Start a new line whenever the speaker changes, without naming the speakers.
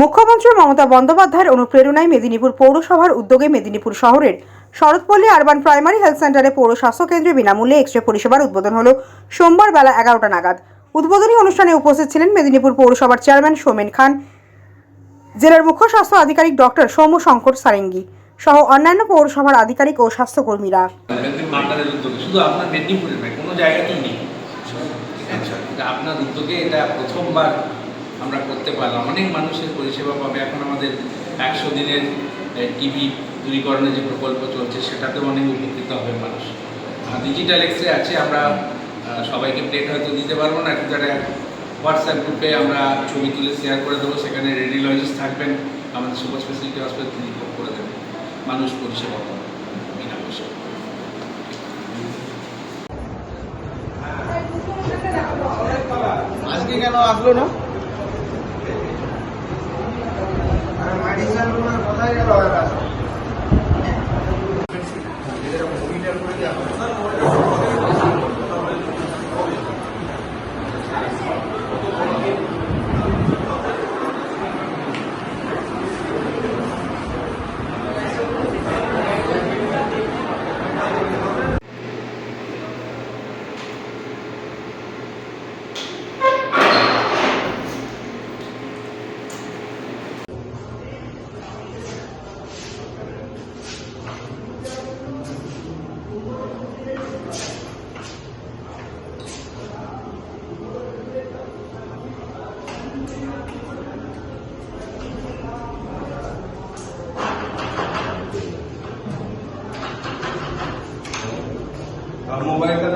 মুখ্যমন্ত্রী মমতা বন্দ্যোপাধ্যায়ের অনুপ্রেরণায় মেদিনীপুর পৌরসভার উদ্যোগে মেদিনীপুর শহরের শরৎপল্লী আরবান প্রাইমারি হেলথ সেন্টারে পৌর স্বাস্থ্য কেন্দ্রে বিনামূল্যে এক্স রে পরিষেবার উদ্বোধন হল সোমবার বেলা এগারোটা নাগাদ। উদ্বোধনী অনুষ্ঠানে উপস্থিত ছিলেন মেদিনীপুর পৌরসভার চেয়ারম্যান সোমেন খান জেলার মুখ্য স্বাস্থ্য আধিকারিক ডক্টর সৌম্য শঙ্কর সারেঙ্গি সহ অন্যান্য পৌরসভার আধিকারিক ও স্বাস্থ্যকর্মীরা।
মেদিনীপুর আপনাদের উদ্যোগে শুধু আপনার মেদিনীপুরে কোনো জায়গাতেই নেই। ঠিক আছে এটা আপনার উদ্যোগে এটা প্রথমবার আমরা করতে পারলাম। অনেক মানুষের পরিষেবা পাবে। এখন আমাদের একশো দিনের টিভি দূরীকরণের যে প্রকল্প চলছে, সেটাতেও অনেক উপকৃত হবে মানুষ। ডিজিটাল এক্সরে আছে, আমরা সবাইকে প্লেট হয়তো দিতে পারব না, কিন্তু একটা হোয়াটসঅ্যাপ গ্রুপে আমরা ছবি তুলে শেয়ার করে দেবো। সেখানে রেডিওলজিস্ট থাকবেন। আমাদের সুপার স্পেশালিটি হসপিটাল তিনি করে দেবেন মানুষ পরিষেবা পাবে। বিনা পয়সা
আজকে কেন আসলো না?
ಸಮಯದ মোবাইলটা